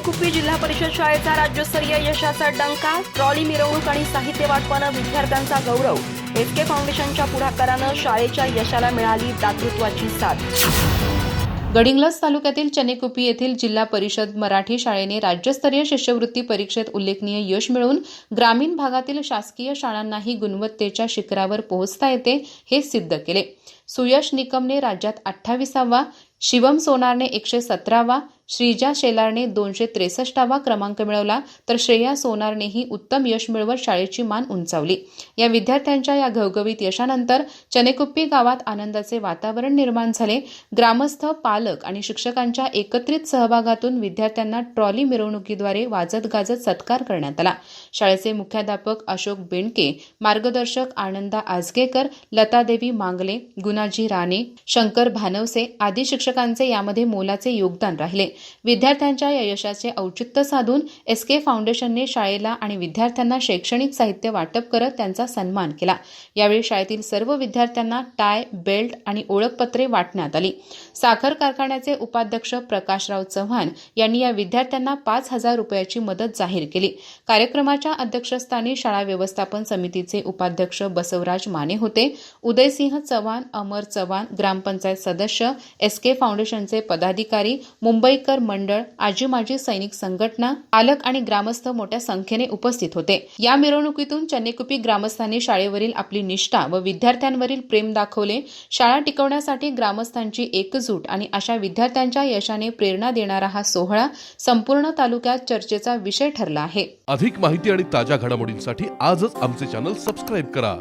चनेकुप्पी जिल्हा परिषद शाळेचा राज्यस्तरीय यशाचा डंका ट्रॉली मिरवणूक आणि साहित्य वाटपानं विद्यार्थ्यांचा गौरव. एस के फाउंडेशनच्या पुढाकारानं शाळेच्या यशाला मिळाली दातृत्वाची साथ. गडिंग्लज तालुक्यातील चनेकुपी येथील जिल्हा परिषद मराठी शाळेने राज्यस्तरीय शिष्यवृत्ती परीक्षेत उल्लेखनीय यश मिळवून ग्रामीण भागातील शासकीय शाळांनाही गुणवत्तेच्या शिखरावर पोहोचता येते हे सिद्ध केले. सुयश निकमने राज्यात अठ्ठावीसावा शिवम सोनारने एकशे सतरावा श्रीजा शेलारने दोनशे त्रेसष्टावा क्रमांक मिळवला तर श्रेया सोनारनेही उत्तम यश मिळवत शाळेची मान उंचावली. या विद्यार्थ्यांच्या या घवघवीत यशानंतर चनेकुप्पी गावात आनंदाचे वातावरण निर्माण झाले. ग्रामस्थ पालक आणि शिक्षकांच्या एकत्रित सहभागातून विद्यार्थ्यांना ट्रॉली मिरवणुकीद्वारे वाजत गाजत सत्कार करण्यात आला. शाळेचे मुख्याध्यापक अशोक बेंडके मार्गदर्शक आनंदा आजगेकर लतादेवी मांगले गुणाजी राणे शंकर भानवसे आदी शिक्षकांचे यामध्ये मोलाचे योगदान राहिले. विद्यार्थ्यांच्या या यशाचे औचित्य साधून एस के फाउंडेशनने शाळेला आणि विद्यार्थ्यांना शैक्षणिक साहित्य वाटप करत त्यांचा सन्मान केला. यावेळी शाळेतील सर्व विद्यार्थ्यांना टाय बेल्ट आणि ओळखपत्रे वाटण्यात आली. साखर कारखान्याचे उपाध्यक्ष प्रकाशराव चव्हाण यांनी या विद्यार्थ्यांना पाच हजार रुपयाची मदत जाहीर केली. कार्यक्रमाच्या अध्यक्षस्थानी शाळा व्यवस्थापन समितीचे उपाध्यक्ष बसवराज माने होते. उदयसिंह चव्हाण अमर चव्हाण ग्रामपंचायत सदस्य एस के फाउंडेशनचे पदाधिकारी मुंबईकर मंडळ आजी माजी सैनिक संघटना पालक आणि ग्रामस्थ मोठ्या संख्येने उपस्थित होते. या मिरवणुकीतून चन्नेकुपी ग्रामस्थांनी शाळेवरील आपली निष्ठा व विद्यार्थ्यांवरील प्रेम दाखवले. शाळा टिकवण्यासाठी ग्रामस्थांची एकजूट आणि अशा विद्यार्थ्यांच्या यशाने प्रेरणा देणारा हा सोहळा संपूर्ण तालुक्यात चर्चेचा विषय ठरला आहे. अधिक माहिती आणि ताज्या घडामोडींसाठी आजच आमचे चॅनल सबस्क्राईब करा.